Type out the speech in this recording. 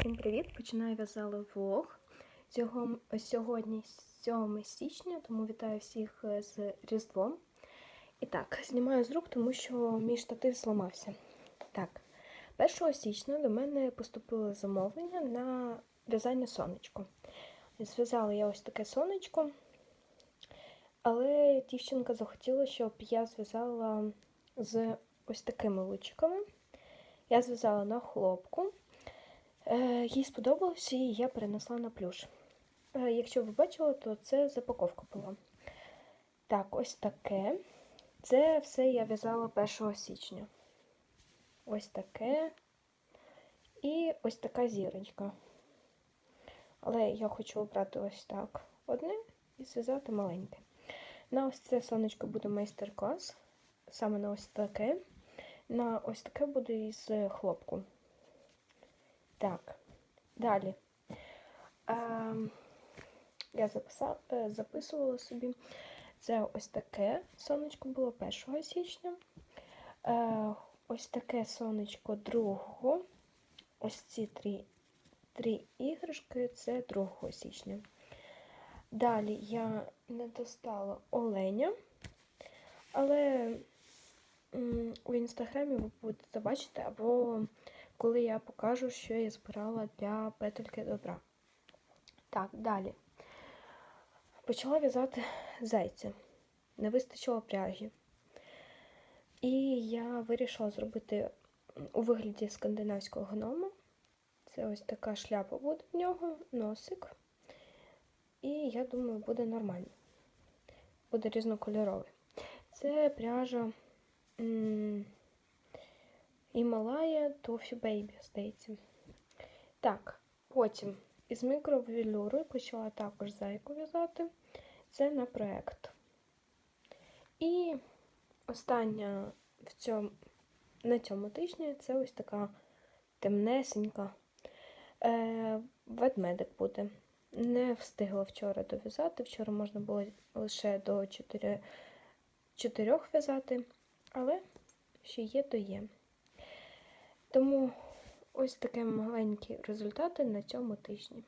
Всім привіт! Починаю в'язали влог. Сього- Сьогодні 7 січня, тому вітаю всіх е, з Різдвом. І так, знімаю з рук, тому що мій штатив зламався. Так, 1 січня до мене поступило замовлення на в'язання сонечко. Зв'язала я ось таке сонечко, але дівчинка захотіла, щоб я зв'язала з ось такими лучиками. Я зв'язала на хлопку. Е, Їй сподобалося і я перенесла на плюш. Е, Якщо ви бачили, то це запаковка була. Так, ось таке. Це все я в'язала 1 січня. Ось таке. І ось така зірочка. Але я хочу обрати ось так одне і зв'язати маленьке. На ось це сонечко буде майстер-клас. Саме на ось таке. На ось таке буде із хлопку. Так, далі. Ем, я записав, е, записувала собі. Це ось таке сонечко було 1 січня. Е, ось таке сонечко 2. Ось ці три, три іграшки це 2 січня. Далі я не достала оленя, але у інстаграмі ви будете бачити, або коли я покажу, що я збирала для петельки добра. Так, далі. Почала в'язати зайця. Не вистачило пряжі. І я вирішила зробити у вигляді скандинавського гнома. Це ось така шляпа буде в нього, носик. І я думаю, буде нормально. Буде різнокольоровий. Це пряжа. М, Імалая Тофі Бейбі, здається. Так, потім із мікровелюри почала також зайку в'язати. Це на проєкт. І остання в цьому, на цьому тижні це ось така темнесенька е, ведмедик буде. Не встигла вчора дов'язати. Вчора можна було лише до 4, 4 в'язати, але що є, то є. Тому ось такі маленькі результати на цьому тижні.